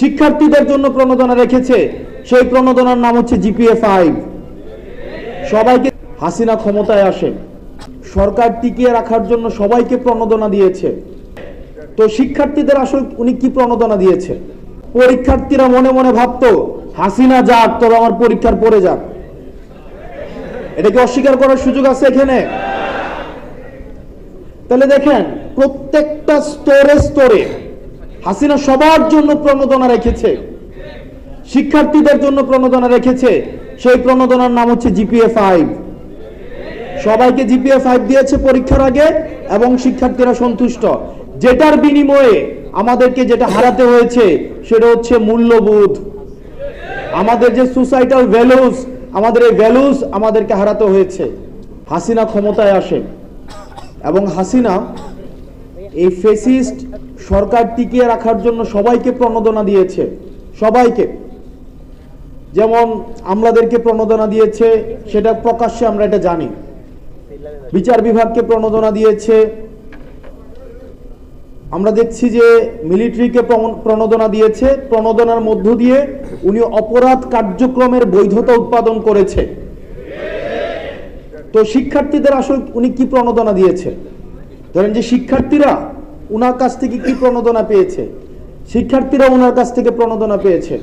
শিক্ষার্থীদের জন্য প্রণোদনা রেখেছে। সেই প্রণোদনার নাম হচ্ছে জিপিএ ফাইভ সবাইকে হাসিনা ক্ষমতায় আসে। সরকার টিকিয়ে রাখার জন্য সবাইকে প্রণোদনা দিয়েছে। তো শিক্ষার্থীদের আসলে উনি কি প্রণোদনা দিয়েছে? পরীক্ষার্থীরা মনে মনে ভাবতো, হাসিনা যাক, তবে আমার পরীক্ষার পরে যাক। এটা কি অস্বীকার করার সুযোগ আছে এখানে? তাহলে দেখেন, প্রত্যেকটা স্তরে স্তরে হাসিনা সবার জন্য প্রণোদনা রেখেছে। শিক্ষার্থীদের জন্য প্রণোদনা রেখেছে। সেই প্রণোদনার নাম হচ্ছে জিপিএ ফাইভ। সবাইকে জিপিএ ফাইভ দিয়েছে পরীক্ষার আগে এবং শিক্ষার্থীরা সন্তুষ্ট। যেটার বিনিময়ে আমাদেরকে যেটা হারাতে হয়েছে সেটা হচ্ছে মূল্যবোধ। আমাদের যে সোসাইটাল ভ্যালুস, আমাদের এই ভ্যালুস আমাদেরকে হারাতে হয়েছে। হাসিনা ক্ষমতায় আসে এবং হাসিনা এই ফেসিস্ট সরকার টিকিয়ে রাখার জন্য সবাইকে প্রণোদনা দিয়েছে। সবাইকে। যেমন আমলাদেরকে প্রণোদনা দিয়েছে, সেটা প্রকাশ্যে আমরা এটা জানি। বিচার বিভাগকে প্রণোদনা দিয়েছে। আমরা দেখছি যে মিলিটারিকে প্রণোদনা দিয়েছে। প্রণোদনার মধ্য দিয়ে উনি অপরাধ কার্যক্রমের বৈধতা উৎপাদন করেছে। তো শিক্ষার্থীদের আসলে উনি কি প্রণোদনা দিয়েছে? ধরেন যে শিক্ষার্থীরা উনার কাছ থেকে কি প্রণোদনা পেয়েছে? শিক্ষার্থীরা ওনার কাছ থেকে প্রণোদনা পেয়েছে।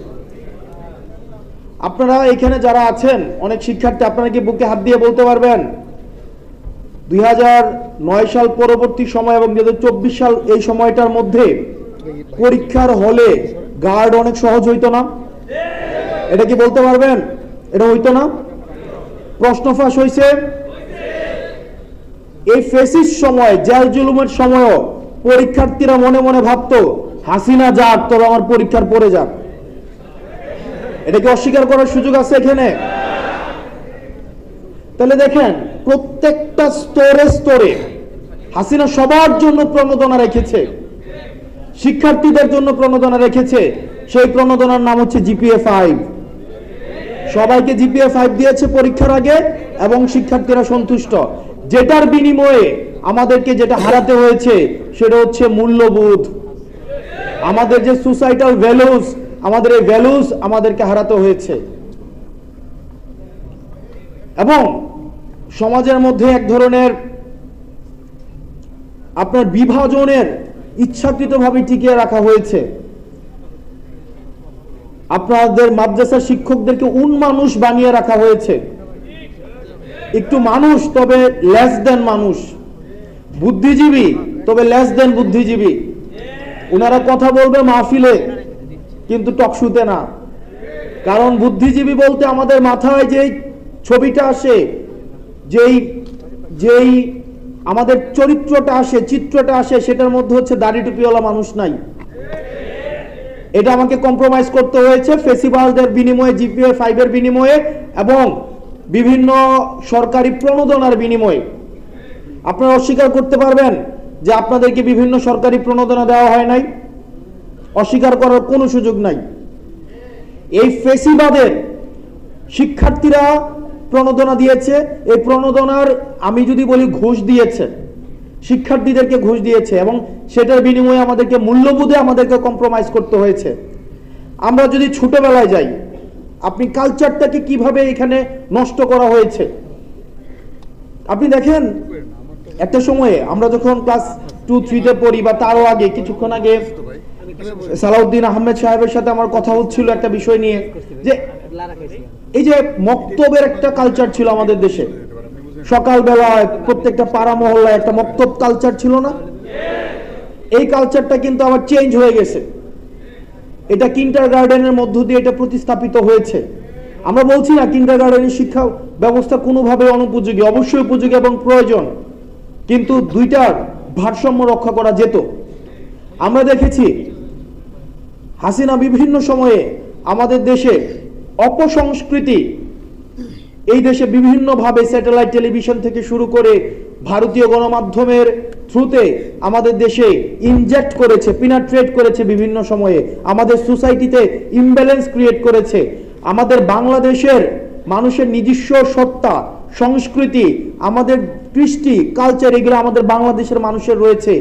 আপনারা এখানে যারা আছেন, অনেক শিক্ষার্থী, আপনারা কি বুকে হাত দিয়ে বলতে পারবেন? দুই সাল পরবর্তী সময় এবং দুই সাল এই সময়টার মধ্যে পরীক্ষার হলে গার্ড অনেক সহজ হইতো না? এটা কি বলতে পারবেন? এটা হইতো না? প্রশ্ন ফাঁস হয়েছে এই ফেসিস সময়, জেল জুলুমের সময়ও পরীক্ষার্থীরা মনে মনে ভাবতো, হাসিনা যাক, তবে আমার পরীক্ষার পড়ে যাক। এটা কি অস্বীকার করার সুযোগ আছে এখানে? তাহলে দেখেন, প্রত্যেকটা স্তরে স্তরে হাসিনা সবার জন্য প্রণোদনা রেখেছে, শিক্ষার্থীদের জন্য প্রণোদনা রেখেছে। সেই প্রণোদনার নাম হচ্ছে জিপিএ ফাইভ। সবাইকে জিপিএ ফাইভ দিয়েছে পরীক্ষার আগে এবং শিক্ষার্থীরা সন্তুষ্ট। যেটার বিনিময়ে আমাদেরকে যেটা হারাতে হয়েছে, সেটা হচ্ছে মূল্যবোধ। আমাদের যে সোসাইটাল ভ্যালুস আমাদের এই ভ্যালুস আমাদেরকে হারাতে হয়েছে। এবং সমাজের মধ্যে এক ধরনের আপনার বিভাজনের ইচ্ছাকৃতভাবে টিকিয়ে রাখা হয়েছে। আপনাদের মাদ্রাসার শিক্ষকদেরকে উন মানুষ বানিয়ে রাখা হয়েছে। একটু মানুষ, তবে লেস দেন মানুষ। বুদ্ধিজীবী, তবে লেস দেন বুদ্ধিজীবী। ওনারা কথা বলবে মাহফিলে, কিন্তু টকশুতে না। কারণ বুদ্ধিজীবী বলতে আমাদের মাথায় যেই ছবিটা আসে, যেই যেই আমাদের চরিত্রটা আসে, চিত্রটা আসে, সেটার মধ্যে হচ্ছে দাড়ি টুপিওয়ালা মানুষ নাই। এটা আমাকে কম্প্রোমাইজ করতে হয়েছে ফেসিভালদের বিনিময়ে জিপিএ ফাইভের বিনিময়ে, এবং বিভিন্ন সরকারি প্রণোদনার বিনিময়ে। আপনারা অস্বীকার করতে পারবেন যে আপনাদেরকে বিভিন্ন সরকারি প্রণোদনা দেওয়া হয় নাই। অস্বীকার করার কোনো সুযোগ নাই। এই ফেসিবাদের শিক্ষার্থীরা প্রণোদনা দিয়েছে। এই প্রণোদনার, আমি যদি বলি, ঘুষ দিয়েছে। শিক্ষার্থীদেরকে ঘুষ দিয়েছে এবং সেটার বিনিময়ে আমাদেরকে মূল্যবোধে আমাদেরকে কম্প্রোমাইজ করতে হয়েছে। আমরা যদি ছোটবেলায় যাই আপনি কালচারটাকে কীভাবে এখানে নষ্ট করা হয়েছে? আপনি দেখেন, একটা সময়ে আমরা যখন ক্লাস টু থ্রিতে পড়ি বা তারও আগে, কিছুক্ষণ আগে সালাউদ্দিন আহমেদ সাহেবের সাথে আমার কথা হচ্ছিল একটা বিষয় নিয়ে, যে এই যে মক্তবের একটা কালচার ছিল আমাদের দেশে। সকালবেলায় প্রত্যেকটা পাড়া মহল্লায় একটা মক্তব কালচার ছিল না? এই কালচারটা কিন্তু আবার চেঞ্জ হয়ে গেছে। এটা কিন্টার গার্ডেনের মধ্য দিয়ে এটা প্রতিস্থাপিত হয়েছে। আমরা বলছি না কিন্টার গার্ডেনের শিক্ষা ব্যবস্থা কোনোভাবে অনুপযোগী, অবশ্যই উপযোগী এবং প্রয়োজন। কিন্তু দুইটার ভারসাম্য রক্ষা করা যেত। আমরা দেখেছি হাসিনা বিভিন্ন সময়ে আমাদের দেশে অপসংস্কৃতি, এই দেশে বিভিন্নভাবে স্যাটেলাইট টেলিভিশন থেকে শুরু করে ভারতীয় গণমাধ্যমের থ্রুতে আমাদের দেশে ইনজেক্ট করেছে পিনাট্রেট করেছে বিভিন্ন সময়ে। আমাদের সোসাইটিতে ইমব্যালেন্স ক্রিয়েট করেছে। আমাদের বাংলাদেশের মানুষের নিজস্ব সত্তা, সংস্কৃতি, আমাদের কৃষ্টি কালচার এগুলো আমাদের বাংলাদেশের মানুষের রয়েছে।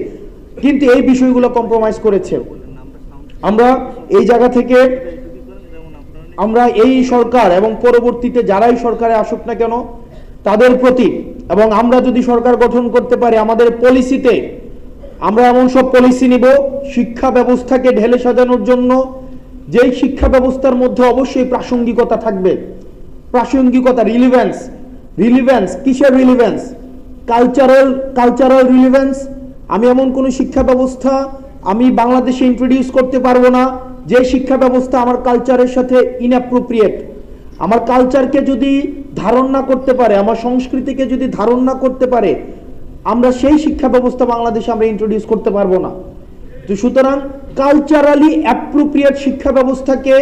কিন্তু এই বিষয়গুলো কম্প্রোমাইজ করেছে। আমরা এই জায়গা থেকে আমরা এই সরকার এবং পরবর্তীতে যারাই সরকারে আসুক না কেন, তাদের প্রতি এবং আমরা যদি সরকার গঠন করতে পারি আমাদের পলিসিতে আমরা এমন সব পলিসি নিব, শিক্ষা ব্যবস্থাকে ঢেলে সাজানোর জন্য। যেই শিক্ষা ব্যবস্থার মধ্যে অবশ্যই প্রাসঙ্গিকতা থাকবে। প্রাসঙ্গিকতা রিলিভেন্স রিলিভেন্স কিসের রিলিভেন্স কালচারাল কালচারাল রিলিভেন্স আমি এমন কোনো শিক্ষা ব্যবস্থা আমি বাংলাদেশে ইন্ট্রোডিউস করতে পারব না, যে শিক্ষা ব্যবস্থা আমার কালচারের সাথে ইনঅ্যাপ্রোপ্রিয়েট আমার কালচারকে যদি ধারণ না করতে পারে, আমার সংস্কৃতিকে যদি ধারণ না করতে পারে, আমরা সেই শিক্ষা ব্যবস্থা বাংলাদেশে আমরা ইন্ট্রোডিউস করতে পারব না। তো সুতরাং কালচারালি অ্যাপ্রোপ্রিয়েট শিক্ষা ব্যবস্থাকে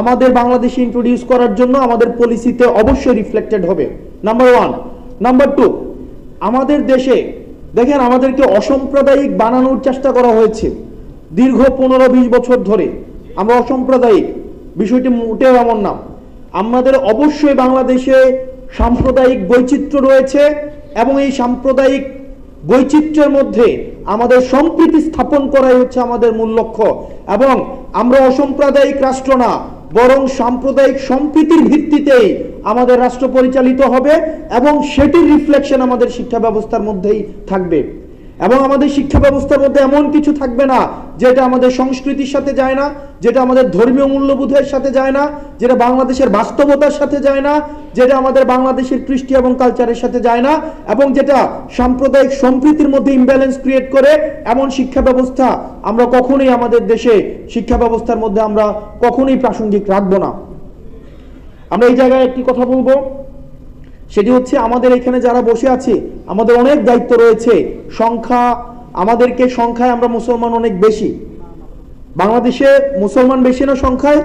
আমাদের বাংলাদেশে ইন্ট্রোডিউস করার জন্য আমাদের পলিসিতে অবশ্যই রিফ্লেক্টেড হবে। নাম্বার ওয়ান নাম্বার টু আমাদের দেশে, দেখেন আমাদেরকে অসাম্প্রদায়িক বানানোর চেষ্টা করা হয়েছে। দীর্ঘ পনেরো বিশ বছর ধরে আমরা অসাম্প্রদায়িক, বিষয়টি মোটেও এমন না। আমাদের অবশ্যই বাংলাদেশে সাম্প্রদায়িক বৈচিত্র্য রয়েছে এবং এই সাম্প্রদায়িক বৈচিত্র্যের মধ্যে আমাদের সম্প্রীতি স্থাপন করাই হচ্ছে আমাদের মূল লক্ষ্য। এবং আমরা অসাম্প্রদায়িক রাষ্ট্র না, বরং সাম্প্রদায়িক সম্প্রীতির ভিত্তিতেই আমাদের রাষ্ট্র পরিচালিত হবে এবং সেটির রিফ্লেকশন আমাদের শিক্ষা ব্যবস্থার মধ্যেই থাকবে। এবং আমাদের শিক্ষা ব্যবস্থার মধ্যে এমন কিছু থাকবে না, যেটা আমাদের সংস্কৃতির সাথে যায় না, যেটা আমাদের ধর্মীয় মূল্যবোধের সাথে যায় না, যেটা বাংলাদেশের বাস্তবতার সাথে যায় না, যেটা আমাদের বাংলাদেশের কৃষ্টি এবং কালচারের সাথে যায় না, এবং যেটা সাম্প্রদায়িক সম্প্রীতির মধ্যে ইমব্যালেন্স ক্রিয়েট করে, এমন শিক্ষা ব্যবস্থা আমরা কখনোই আমাদের দেশে শিক্ষা ব্যবস্থার মধ্যে আমরা কখনোই প্রাসঙ্গিক রাখব না। আমরা এই জায়গায় একটি কথা বলব। সেটি হচ্ছে আমাদের এখানে যারা বসে আছি, আমাদের অনেক দায়িত্ব রয়েছে। সংখ্যা, আমাদেরকে সংখ্যায় আমরা মুসলমান অনেক বেশি। বাংলাদেশে মুসলমান বেশি না সংখ্যায়?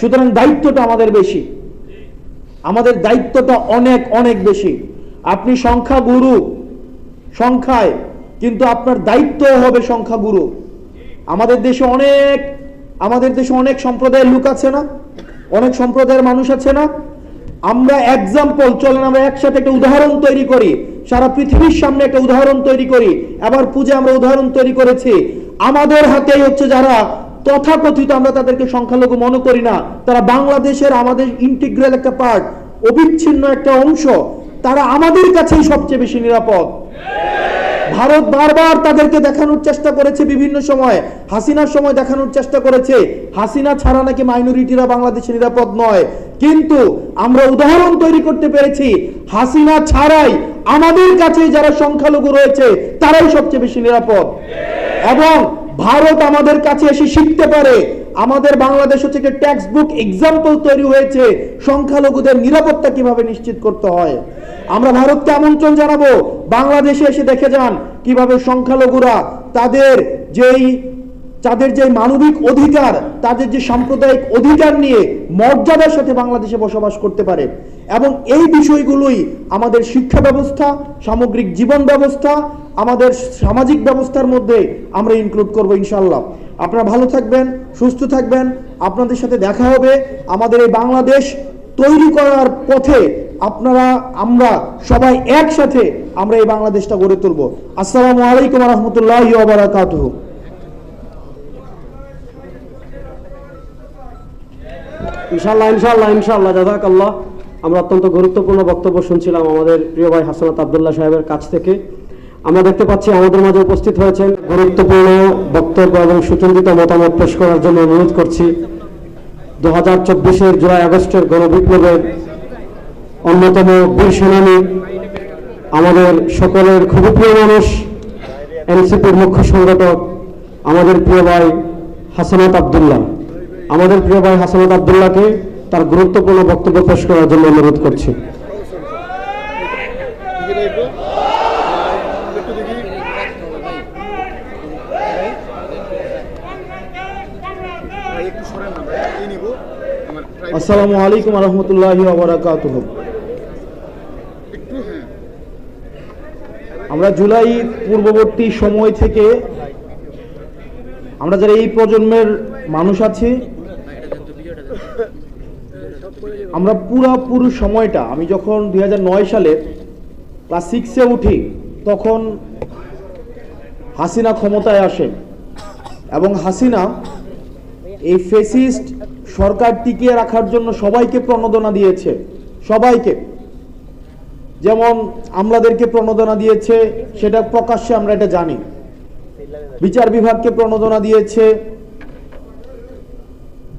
সুতরাং দায়িত্বটা আমাদের বেশি। আমাদের দায়িত্বটা অনেক অনেক বেশি। আপনি সংখ্যা গুরু, সংখ্যায়, কিন্তু আপনার দায়িত্ব হবে সংখ্যা গুরু। আমাদের দেশে অনেক, আমাদের দেশে অনেক সম্প্রদায়ের লোক আছে না? অনেক সম্প্রদায়ের মানুষ আছে না? আমরা এক্সাম্পল চলেন আমরা একসাথে একটা উদাহরণ তৈরি করি। সারা পৃথিবীর সামনে একটা উদাহরণ তৈরি করি। এবার পূজা আমরা উদাহরণ তৈরি করেছি। আমাদের হাতেই হচ্ছে যারা তথাকথিত আমরা তাদেরকে সংখ্যালঘু মনে করি না, তারা বাংলাদেশের আমাদের ইন্টিগ্রাল একটা পার্ট অবিচ্ছিন্ন একটা অংশ, তারা আমাদের কাছেই সবচেয়ে বেশি নিরাপদ। ভারত বারবার তাদেরকে দেখানোর চেষ্টা করেছে বিভিন্ন সময়। হাসিনার সময় দেখানোর চেষ্টা করেছে। হাসিনা ছাড়া নাকি মাইনরিটিরা বাংলাদেশে নিরাপদ নয়। কিন্তু আমরা উদাহরণ তৈরি করতে পেরেছি, হাসিনা ছাড়াই আমাদের কাছে যারা সংখ্যালঘু রয়েছে, তারাই সবচেয়ে বেশি নিরাপদ। এবং ভারত আমাদের কাছে এসে শিখতে পারে আমাদের বাংলাদেশ হচ্ছে একটা টেক্সট বুক এক্সাম্পল তৈরি হয়েছে। সংখ্যালঘুদের নিরাপত্তা কীভাবে নিশ্চিত করতে হয়? আমরা ভারতকে আমন্ত্রণ জানাব। বাংলাদেশে এসে দেখে যান কীভাবে সংখ্যালঘুরা তাদের যেই তাদের যে মানবিক অধিকার, তাদের যে সাম্প্রদায়িক অধিকার নিয়ে মর্যাদার সাথে বাংলাদেশে বসবাস করতে পারে এবং এই বিষয়গুলোই আমাদের শিক্ষা ব্যবস্থা, সামগ্রিক জীবন ব্যবস্থা, আমাদের সামাজিক ব্যবস্থার মধ্যে আমরা ইনক্লুড করব ইনশাল্লাহ আপনারা ভালো থাকবেন, সুস্থ থাকবেন। আপনাদের সাথে দেখা হবে আমাদের এই বাংলাদেশ তৈরি করার পথে আপনারা, আমরা সবাই একসাথে আমরা এই বাংলাদেশটা গড়ে তুলব। আসসালামু আলাইকুম রহমতুল্লাহ বারাকাতুহু। ইনশাল্লাহ ইনশাল্লাহ ইনশাল্লাহ জাজাক আল্লাহ আমরা অত্যন্ত গুরুত্বপূর্ণ বক্তব্য শুনছিলাম আমাদের প্রিয় ভাই হাসনাত আবদুল্লাহ সাহেবের কাছ থেকে। আমরা দেখতে পাচ্ছি আমাদের মাঝে উপস্থিত হয়েছেন গুরুত্বপূর্ণ বক্তব্য এবং সুচিন্তিত মতামত পেশ করার জন্য অনুরোধ করছি। দু হাজার চব্বিশের জুলাই আগস্টের গণবিপ্লবের অন্যতম বীর সেনানী, আমাদের সকলের খুবই প্রিয় মানুষ, এনসিপির মুখ্য সংগঠক, আমাদের প্রিয় ভাই হাসানাত আবদুল্লাহ। আমাদের প্রিয় ভাই হাসানাত আবদুল্লাহকে তার গুরুত্বপূর্ণ বক্তব্য পেশ করার জন্য অনুরোধ করছি। আসসালামু আলাইকুম রহমতুল্লাহ বারাকাতুহ। একটু হ্যাঁ আমরা জুলাই পূর্ববর্তী সময় থেকে আমরা যারা এই প্রজন্মের মানুষ আছি আমরা পুরা পুরো সময়টা, আমি যখন দুই হাজার নয় সালে ক্লাস সিক্সে উঠি, তখন হাসিনা ক্ষমতায় আসে। এবং হাসিনা এই ফেসিস্ট সরকার টিকিয়ে রাখার জন্য সবাইকে প্রণোদনা দিয়েছে। সবাইকে। যেমন আমলাদেরকে প্রণোদনা দিয়েছে, সেটা প্রকাশ্যে আমরা এটা জানি। বিচার বিভাগকে প্রণোদনা দিয়েছে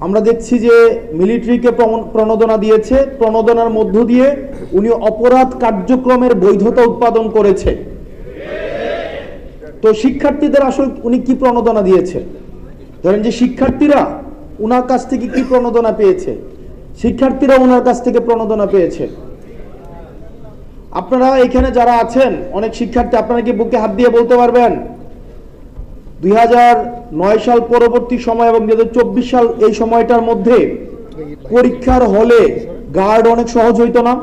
আমরা দেখছি যে মিলিটারিকে প্রণ- প্রণোদনা দিয়েছে। প্রণোদনার মধ্য দিয়ে উনি অপরাধ কার্যক্রমের বৈধতা উৎপাদন করেছে। তো শিক্ষার্থীদের আসলে উনি কি প্রণোদনা দিয়েছে? ধরেন যে শিক্ষার্থীরা উনার কাছ থেকে কি প্রণোদনা পেয়েছে? শিক্ষার্থীরা ওনার কাছ থেকে প্রণোদনা পেয়েছে। আপনারা এখানে যারা আছেন, অনেক শিক্ষার্থী, আপনারা কি বুকে হাত দিয়ে বলতে পারবেন? দুই হাজার নয় সাল পরবর্তী সময় এবং দুই হাজার চব্বিশ সাল এই সময়টার মধ্যে পরীক্ষার হলে গার্ড অনেক সহজ হইতো না।